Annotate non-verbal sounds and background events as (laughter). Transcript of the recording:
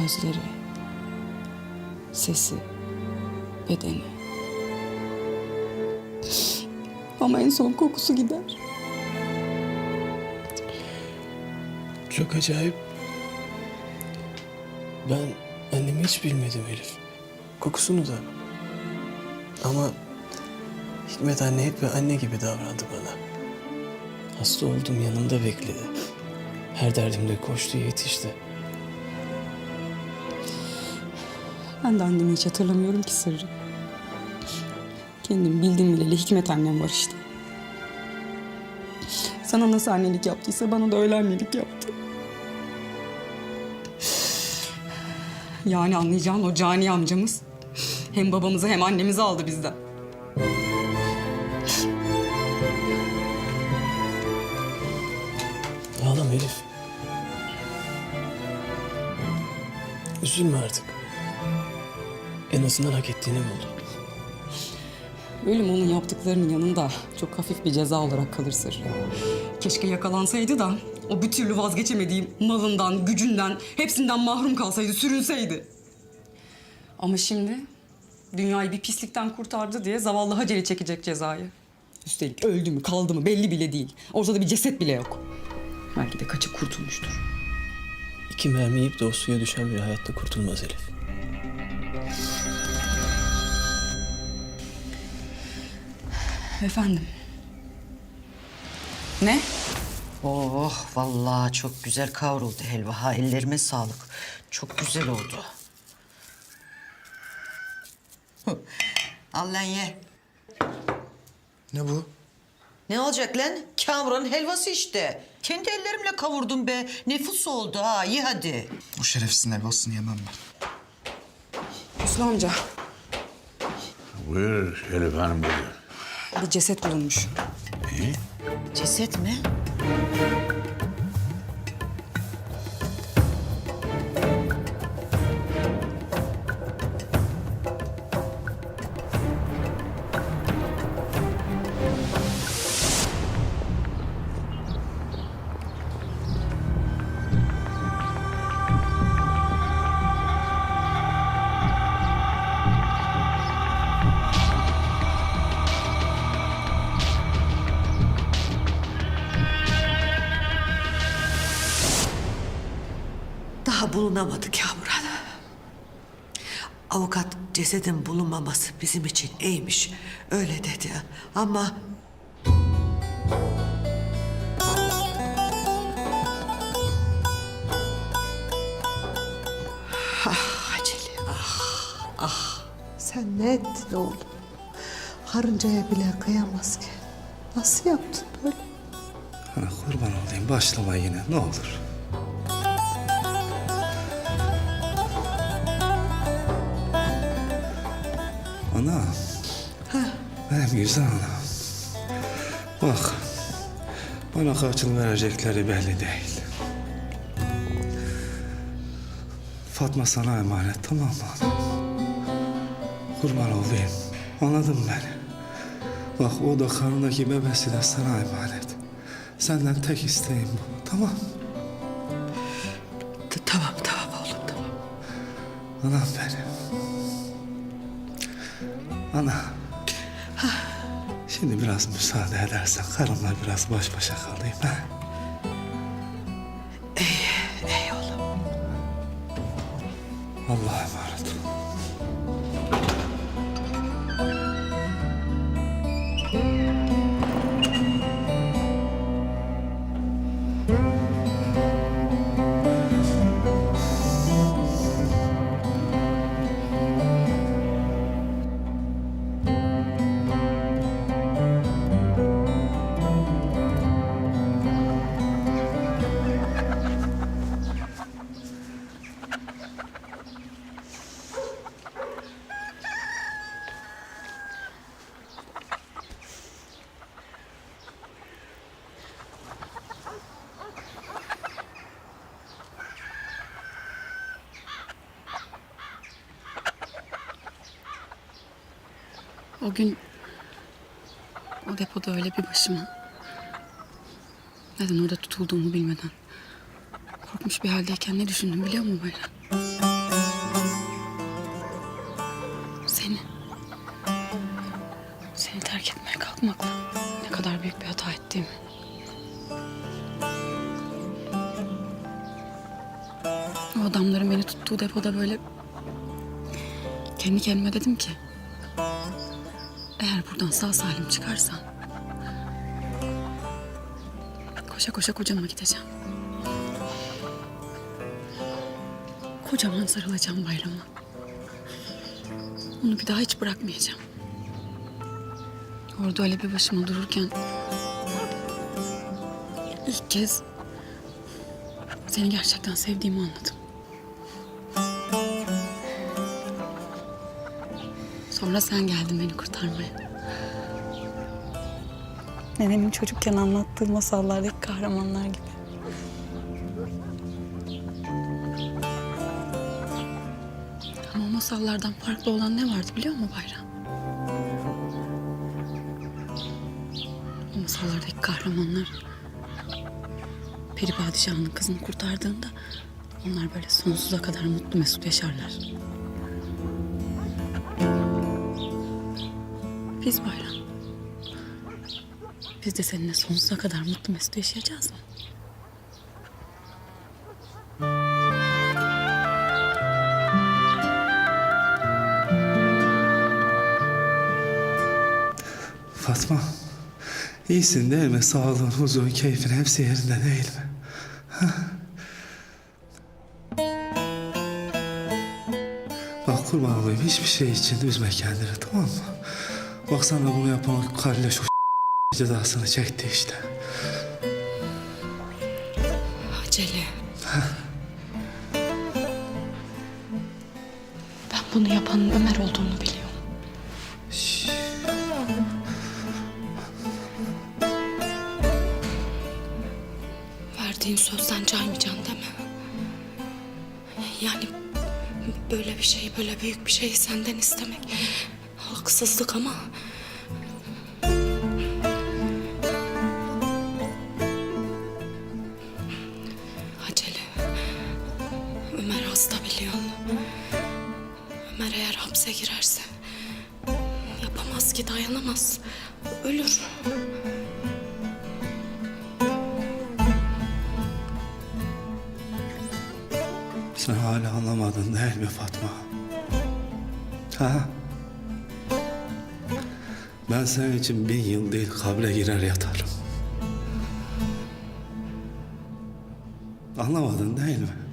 Gözleri, sesi, bedeni. Ama en son kokusu gider. Çok acayip. Ben annemi hiç bilmedim Elif. Kokusunu da. Ama Hikmet anne hep bir anne gibi davrandı bana. Hasta oldum yanımda bekledi. Her derdimde koştu yetişti. Ben de annemi hiç hatırlamıyorum ki sırrı. Kendim bildim bileli Hikmet annem var işte. Sana nasıl annelik yaptıysa bana da öyle annelik yaptı. Yani anlayacağın o cani amcamız hem babamızı hem annemizi aldı bizden. Ağlama Elif. Üzülme artık. En azından hak ettiğini buldu. Ölüm onun yaptıklarının yanında çok hafif bir ceza olarak kalır sırrı. Keşke yakalansaydı da o bir türlü vazgeçemediğim malından, gücünden, hepsinden mahrum kalsaydı, sürünseydi. Ama şimdi dünyayı bir pislikten kurtardı diye zavallı Hacer'i çekecek cezayı. Üstelik öldü mü, kaldı mı belli bile değil. Ortada bir ceset bile yok. Belki de kaçıp kurtulmuştur. İki mermi yiyip de o suya düşen bir hayatta kurtulmaz Elif. Efendim? Ne? Oh vallahi çok güzel kavruldu helva. Ha ellerime sağlık. Çok güzel oldu. Al lan ye. Ne bu? Ne olacak lan? Kamuranın helvası işte. Kendi ellerimle kavurdum be. Nefis oldu ha. Ye hadi. Bu şerefsizin helvasını yemem ben. Hüsnü amca, Buyur Elif Hanım buyur. Bir ceset bulunmuş. Ceset mi? Daha bulunamadı Kamuran. Avukat cesedin bulunmaması bizim için iyiymiş. Öyle dedi. Ama Ah Acele, ah, ah. Sen ne ettin oğlum? Karıncaya bile kıyamaz ki. Nasıl yaptın böyle? Ana kurban olayım başlama yine ne olur. Ana. Benim güzel anam. Bak. Bana kaç yıl verecekleri belli değil. Fatma sana emanet tamam mı ana? Kurban olayım. Anladın mı beni? Bak o da karnındaki bebesi de sana emanet. Senden tek isteğim bu. Tamam. Tamam tamam oğlum tamam. Anam benim. Ana. Şimdi biraz müsaade edersen karımla biraz baş başa kalayım ha. Ey oğlum. Allah'a emanet ol. O gün o depoda öyle bir başıma. Neden orada tutulduğumu bilmeden. Korkmuş bir haldeyken ne düşündüm biliyor musun Bayram? Seni. Seni terk etmeye kalkmakla ne kadar büyük bir hata ettiğimi. O adamların beni tuttuğu depoda böyle kendi kendime dedim ki eğer buradan sağ salim çıkarsan koşa koşa kocama gideceğim. Kocaman sarılacağım bayrama. Onu bir daha hiç bırakmayacağım. Orada öyle bir başıma dururken ilk kez seni gerçekten sevdiğimi anladım. Sonra sen geldin beni kurtarmaya. Nenemin çocukken anlattığı masallardaki kahramanlar gibi. Ama masallardan farklı olan ne vardı biliyor musun Bayram? O masallardaki kahramanlar Peri Padişah'ın kızını kurtardığında onlar böyle sonsuza kadar mutlu mesut yaşarlar. Biz Bayram. Biz de seninle sonsuza kadar mutlu mesut yaşayacağız mı? Fatma, iyisin değil mi? Sağlığın, huzurun, keyfin hepsi yerinde değil mi? Bak kurban olayım hiçbir şey için üzme kendini tamam mı? Bak sana bunu yapan kardeş o (laughs) cezasını çekti işte. Acele. Ben bunu yapanın Ömer olduğunu biliyorum. Verdiğin sözden caymayacaksın değil mi? Yani böyle bir şey, böyle büyük bir şeyi senden istemek haksızlık ama... hapse girerse yapamaz ki dayanamaz. Ölür. Sen hala anlamadın değil mi Fatma? Ha? Ben senin için bin yıl değil kabre girer yatarım. Anlamadın değil mi?